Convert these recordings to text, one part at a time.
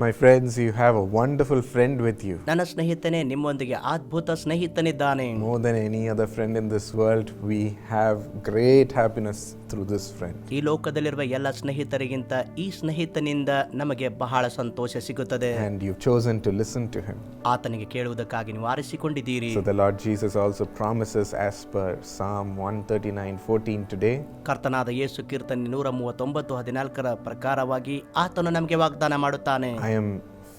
My friends you have a wonderful friend with you ನನ್ನ ಸ್ನೇಹಿತನೆ ನಿಮ್ಮೊಂದಿಗೆ ಅದ್ಭುತ ಸ್ನೇಹಿತನಿದ್ದಾನೆ. More than any other friend in this world we have great happiness through this friend ಈ ಲೋಕದಲ್ಲಿರುವ ಎಲ್ಲ ಸ್ನೇಹಿತರಿಗಿಂತ ಈ ಸ್ನೇಹಿತನಿಂದ ನಮಗೆ ಬಹಳ ಸಂತೋಷ ಸಿಗುತ್ತದೆ. And you chosen to listen to him ಆತನಿಗೆ ಕೇಳುವುದಕ್ಕಾಗಿ ನೀವು ಆರಿಸಿಕೊಂಡಿದ್ದೀರಿ. So the Lord Jesus also promises as per psalm 139:14 today ಕರ್ತನಾದ ಯೇಸು ಕೀರ್ತನೆ 139:14 ರ ಪ್ರಕಾರವಾಗಿ ಆತನು ನಮಗೆ ವಾಗ್ದಾನ ಮಾಡುತ್ತಾನೆ. I am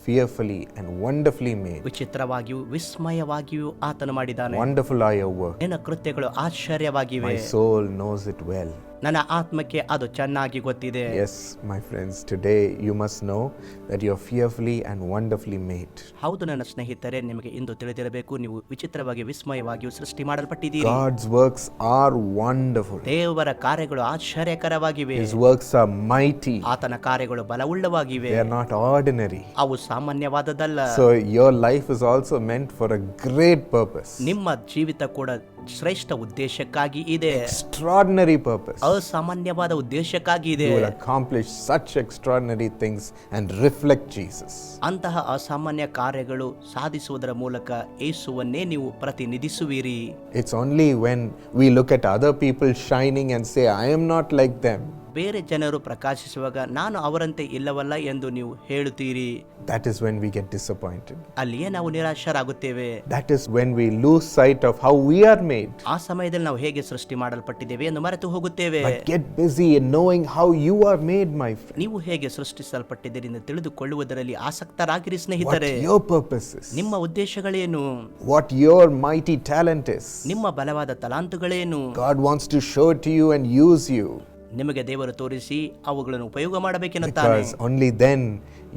fearfully and wonderfully made. ವಿಚಿತ್ರವಾಗಿಯೂ ವಿಸ್ಮಯವಾಗಿಯೂ ಆತನು ಮಾಡಿದ್ದಾನೆ ವಂಡರ್ಫುಲ್ ಐ ಅವರ್ ಏನ ನಿನ್ನ ಕೃತ್ಯಗಳು ಆಶ್ಚರ್ಯವಾಗಿವೆ soul soul knows it well. ನನ್ನ ಆತ್ಮಕ್ಕೆ ಅದು ಚೆನ್ನಾಗಿ ಗೊತ್ತಿದೆ Yes, my friends, today you must know that you're fearfully and wonderfully made. ಹೌದು ನನ್ನ ಸ್ನೇಹಿತರೆ ನಿಮಗೆ ಇಂದು ತಿಳಿದಿರಬೇಕು ನೀವು ವಿಚಿತ್ರವಾಗಿ ವಿಸ್ಮಯವಾಗಿಯೂ ಸೃಷ್ಟಿ ಮಾಡಲ್ಪಟ್ಟಿದ್ದೀರಿ God's works are wonderful. ದೇವರ ಕಾರ್ಯಗಳು ಆಶ್ಚರ್ಯಕರವಾಗಿವೆ His works are mighty. ಆತನ ಕಾರ್ಯಗಳು ಬಲವುಳ್ಳವಾಗಿವೆ They are not ordinary. ಅವು ಸಾಮಾನ್ಯವಾದದ್ದಲ್ಲ So your life is also meant for a great purpose. ನಿಮ್ಮ ಜೀವಿತ ಕೂಡ ಶ್ರೇಷ್ಠ ಉದ್ದೇಶಕ್ಕಾಗಿ ಇದೆ Extraordinary purpose. ಅಸಾಮಾನ್ಯವಾದ ಉದ್ದೇಶಕ್ಕಾಗಿ ಇದೆ You will accomplish such extraordinary things and reflect Jesus. ಅಂತಹ ಅಸಾಮಾನ್ಯ ಕಾರ್ಯಗಳು ಸಾಧಿಸುವುದರ ಮೂಲಕ ಯೇಸುವನ್ನೇ ನೀವು ಪ್ರತಿನಿಧಿಸುವಿರಿ It's only when we look at other people shining and say, I am not like them, ಬೇರೆ ಜನರು ಪ್ರಕಾಶಿಸುವಾಗ ನಾನು ಅವರಂತೆ ಇಲ್ಲವಲ್ಲ ಎಂದು ನೀವು ಹೇಳುತ್ತೀರಿ that is when we get disappointed. ಅಲ್ಲಿಯೇ ನಾವು ನಿರಾಶರಾಗುತ್ತೇವೆ That is when we lose sight of how we are made. ಆ ಸಮಯದಲ್ಲಿ ನಾವು ಹೇಗೆ ಸೃಷ್ಟಿ ಮಾಡಲ್ಪಟ್ಟಿದ್ದೇವೆ ಎಂದು ಮರೆತು ಹೋಗುತ್ತೇವೆ But get busy in knowing how you are made, my friend. ನೀವು ಹೇಗೆ ಸೃಷ್ಟಿಸಲ್ಪಟ್ಟಿದ್ದೀರಿ ಎಂದು ತಿಳಿದುಕೊಳ್ಳುವುದರಲ್ಲಿ ಆಸಕ್ತರಾಗಿರಿ What ಸ್ನೇಹಿತರೆ your purpose is, ನಿಮ್ಮ ಉದ್ದೇಶಗಳೇನು what your mighty talent is. ನಿಮ್ಮ ಬಲವಾದ ತಲಾಂತುಗಳೇನು God wants to show to to you and use you ನಿಮಗೆ ದೇವರು ತೋರಿಸಿ ಅವುಗಳನ್ನು ಉಪಯೋಗ ಮಾಡಬೇಕೆನ್ನುತ್ತಾರೆ only then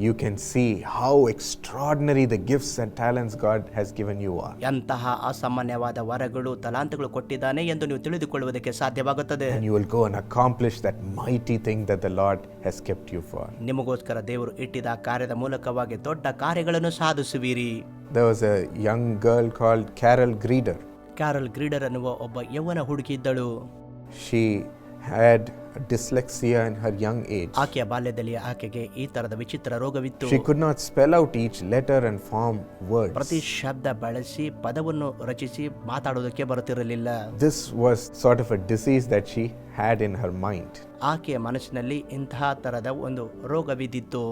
you can see how extraordinary the gifts and talents God has given you are ಎಂತಹ ಅಸಾಮಾನ್ಯವಾದ ವರಗಳು ತಲಾಂತಗಳು ಕೊಟ್ಟಿದ್ದಾನೆ ಎಂದು ನೀವು ತಿಳಿದುಕೊಳ್ಳುವುದಕ್ಕೆ ಸಾಧ್ಯವಾಗುತ್ತದೆ. You will go and accomplish that mighty thing that the Lord has kept you for ನಿಮಗೋಸ್ಕರ ದೇವರು ಇಟ್ಟಿದ ಕಾರ್ಯದ ಮೂಲಕವಾಗಿ ದೊಡ್ಡ ಕಾರ್ಯಗಳನ್ನು ಸಾಧಿಸುವಿರಿ. There was a young girl called Carol Greider Carol Greider ಅನ್ನುವ ಒಬ್ಬ ಯವನ ಹುಡುಕಿದ್ದಳು she had dyslexia in her young age. ಆಕೆಯ ಬಾಲ್ಯದಲ್ಲಿ ಆಕೆಗೆ ಈ ತರದ ವಿಚಿತ್ರ ರೋಗವಿತ್ತು She could not spell out each letter and form words. ಪ್ರತಿ ಶಬ್ದ ಬಳಸಿ ಪದವನ್ನು ರಚಿಸಿ ಮಾತಾಡೋದಕ್ಕೆ ಬರುತ್ತಿರಲಿಲ್ಲ This was sort of a disease that she had in her mind. ಆಕೆಯ ಮನಸ್ಸಿನಲ್ಲಿ ಇಂತಹ ತರದ ಒಂದು ರೋಗವಿದ್ದಿತ್ತು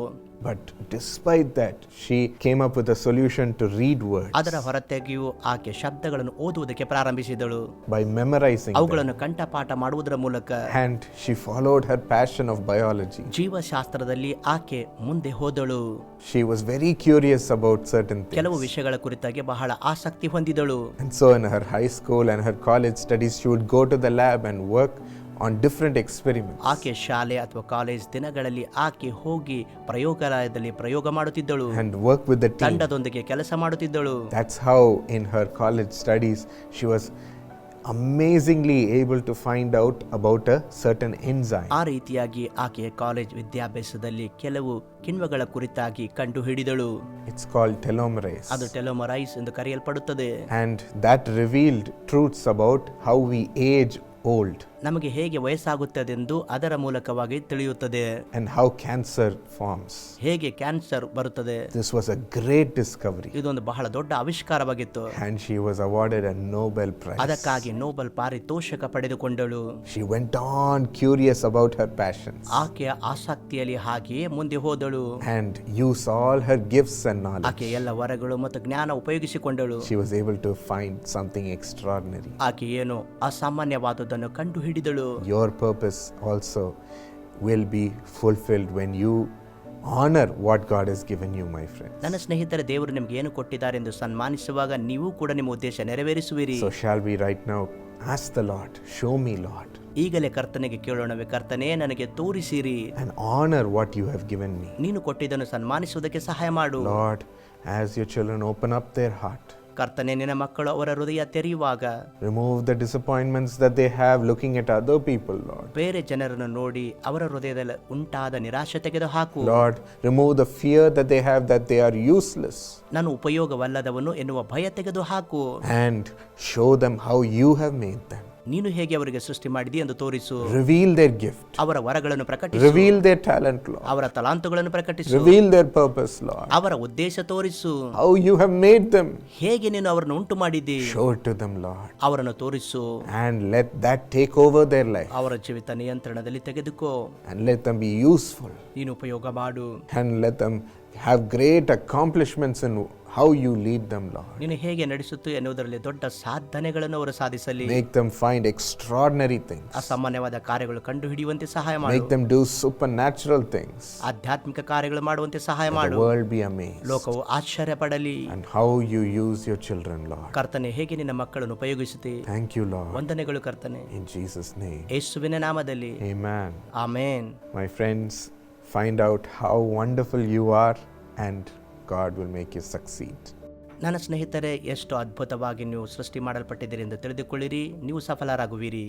but despite that she came up with solution to read word ಅದರ ಹೊರತಾಗಿಯೂ ಆಕೆ ಶಬ್ದಗಳನ್ನು ಓದುವುದಕ್ಕೆ ಪ್ರಾರಂಭಿಸಿದಳು. ಬೈ ಮೆಮರೈಸಿಂಗ್ ಅವುಗಳನ್ನು ಕಂಠಪಾಠ ಮಾಡುವುದರ ಮೂಲಕ and she followed her passion of biology ಜೀವಶಾಸ್ತ್ರದಲ್ಲಿ ಆಕೆ ಮುಂದೆ ಹೋದಳು. She was very curious about certain ಕೆಲವು ವಿಷಯಗಳ ಕುರಿತಾಗಿ ಬಹಳ ಆಸಕ್ತಿ ಹೊಂದಿದಳು. So in her high school and her college studies should go to the lab and work on different experiments. ಆಕೆ ಶಾಲೆ ಅಥವಾ ಕಾಲೇಜ್ ದಿನಗಳಲ್ಲಿ ಆಕೆ ಹೋಗಿ ಪ್ರಯೋಗಾಲಯದಲ್ಲಿ ಪ್ರಯೋಗ ಮಾಡುತ್ತಿದ್ದಳು And work with the team. ತಂಡದೊಂದಿಗೆ ಕೆಲಸ ಮಾಡುತ್ತಿದ್ದಳು That's how, in her college studies, she was amazingly able to find out about a certain enzyme. ಆ ರೀತಿಯಾಗಿ ಆಕೆಯ ಕಾಲೇಜ್ ವಿದ್ಯಾಭ್ಯಾಸದಲ್ಲಿ ಕೆಲವು ಕಿಣ್ವಗಳ ಕುರಿತಾಗಿ ಕಂಡು ಹಿಡಿದಳು It's called telomerase. ಅದು ಟೆಲೋಮರೈಸ್ ಎಂದು ಕರೆಯಲ್ಪಡುತ್ತದೆ And that revealed truths about how we age old ನಮಗೆ ಹೇಗೆ ವಯಸ್ಸಾಗುತ್ತದೆ ಎಂದು ಅದರ ಮೂಲಕವಾಗಿ ತಿಳಿಯುತ್ತದೆ. ಅಂಡ್ ಹೌ ಕ್ಯಾನ್ಸರ್ ಫಾರ್ಮ್ಸ್ ಹೇಗೆ ಕ್ಯಾನ್ಸರ್ ಬರುತ್ತದೆ. This was a great discovery ಇದೊಂದು ಬಹಳ ದೊಡ್ಡ ಆವಿಷ್ಕಾರವಾಗಿತ್ತು. And she was awarded a Nobel prize ಅದಕ್ಕಾಗಿ ನೋಬೆಲ್ ಪಾರಿತೋಷಕ ಪಡೆದುಕೊಂಡಳು. She went on curious about her passion ಆಕೆಯ ಆಸಕ್ತಿಯಲ್ಲಿ ಹಾಗೆಯೇ ಮುಂದೆ ಹೋದಳು. And use all her gifts and knowledge ಆಕೆ ಎಲ್ಲ ವರಗಳು ಮತ್ತು ಜ್ಞಾನ ಉಪಯೋಗಿಸಿಕೊಂಡಳು. She was able to find something extraordinary ಆಕೆ ಏನು ಅಸಾಮಾನ್ಯವಾದದ್ದನ್ನು ಕಂಡುಹಿಡಿ ಹಿಡಿದಳು Your purpose also will be fulfilled when you honor what God has given you, my friend. ನನ್ನ ಸ್ನೇಹಿತರ ದೇವರು ನಿಮ್ಗೆ ಏನು ಕೊಟ್ಟಿದ್ದಾರೆ ಎಂದು ಸನ್ಮಾನಿಸುವಾಗ ನೀವು ಕೂಡ ನಿಮ್ಮ ಉದ್ದೇಶ ನೆರವೇರಿಸುವಿರಿ So, shall we right now ask the Lord, show me, Lord, ಈಗಲೇ ಕರ್ತನಿಗೆ ಕೇಳೋಣವೇ ಕರ್ತನೇ ನನಗೆ ತೋರಿಸಿರಿ and honor what you have given me. ನೀನು ಕೊಟ್ಟಿದ್ದನ್ನು ಸನ್ಮಾನಿಸುವುದಕ್ಕೆ ಸಹಾಯ ಮಾಡು Lord, as your children open up their heart, ಕರ್ತನೆ ನಿನ್ನ ಮಕ್ಕಳು ಅವರ ಹೃದಯ ತೆರೆಯುವಾಗ. Remove the disappointments that they have looking at other people Lord ಬೇರೆ ಜನರನ್ನು ನೋಡಿ ಅವರ ಹೃದಯದಲ್ಲಿ ಉಂಟಾದ ನಿರಾಶೆ ತೆಗೆದು ಹಾಕು Lord remove the fear that they have that they are useless ನಾನು ಉಪಯೋಗವಲ್ಲದವನು ಎನ್ನುವ ಭಯ ತೆಗೆದು ಹಾಕು and show them how you have made them ನೀನು ಹೇಗೆ ಅವರಿಗೆ ಸೃಷ್ಟಿ ಮಾಡಿದಿ ಎಂದು ತೋರಿಸು Reveal their gift. ಅವರ ವರಗಳನ್ನು ಪ್ರಕಟಿಸು Reveal their talent, Lord. ಅವರ ತಲಾಂತುಗಳನ್ನು ಪ್ರಕಟಿಸು Reveal their purpose, Lord. ಅವರ ಉದ್ದೇಶ ತೋರಿಸು How you have made them. ಹೇಗೆ ನೀನು ಅವರನ್ನು ಉಂಟು ಮಾಡಿದ್ದಿ Show it to them, Lord. ಅವರನ್ನು ತೋರಿಸು And let that take over their life. ಅವರ ಜೀವಿತ ನಿಯಂತ್ರಣದಲ್ಲಿ ತೆಗೆದುಕೋ And let them be useful. ನೀನು ಉಪಯೋಗ ಮಾಡು And let them have great accomplishments in how you lead them, Lord. ನೀನು ಹೇಗೆ ನಡೆಸುತ್ತು ಎನ್ನುವುದರಲ್ಲಿ ದೊಡ್ಡ ಸಾಧನೆಗಳನ್ನು ಅವರು ಸಾಧಿಸಲಿ Make them find extraordinary things. ಅಸಾಮಾನ್ಯವಾದ ಕಾರ್ಯಗಳು ಕಂಡು ಹಿಡಿಯುವಂತೆ ಸಹಾಯ ಮಾಡು Make them do supernatural things. ಆಧ್ಯಾತ್ಮಿಕ ಕಾರ್ಯಗಳು ಮಾಡುವಂತೆ ಸಹಾಯ The ಮಾಡು world be amazed. ಲೋಕವು ಆಶ್ಚರ್ಯ ಪಡಲಿ And how you use your children, Lord. ಕರ್ತನೆ ಹೇಗೆ ನಿನ್ನ ಮಕ್ಕಳನ್ನು ಉಪಯೋಗಿಸುತ್ತೆ Thank you, Lord. ವಂದನೆಗಳು ಕರ್ತನೆ In Jesus' name. ಯೇಸುವಿನ ನಾಮದಲ್ಲಿ Amen. Amen My friends, find out how wonderful you are, and God will make you succeed. ನನ್ನ ಸ್ನೇಹಿತರೆ ಎಷ್ಟು ಅದ್ಭುತವಾಗಿ ನೀವು ಸೃಷ್ಟಿ ಮಾಡಲ್ಪಟ್ಟಿದ್ದೀರಿ ಎಂದು ತಿಳಿದುಕೊಳ್ಳಿರಿ ನೀವು ಸಫಲರಾಗುವಿರಿ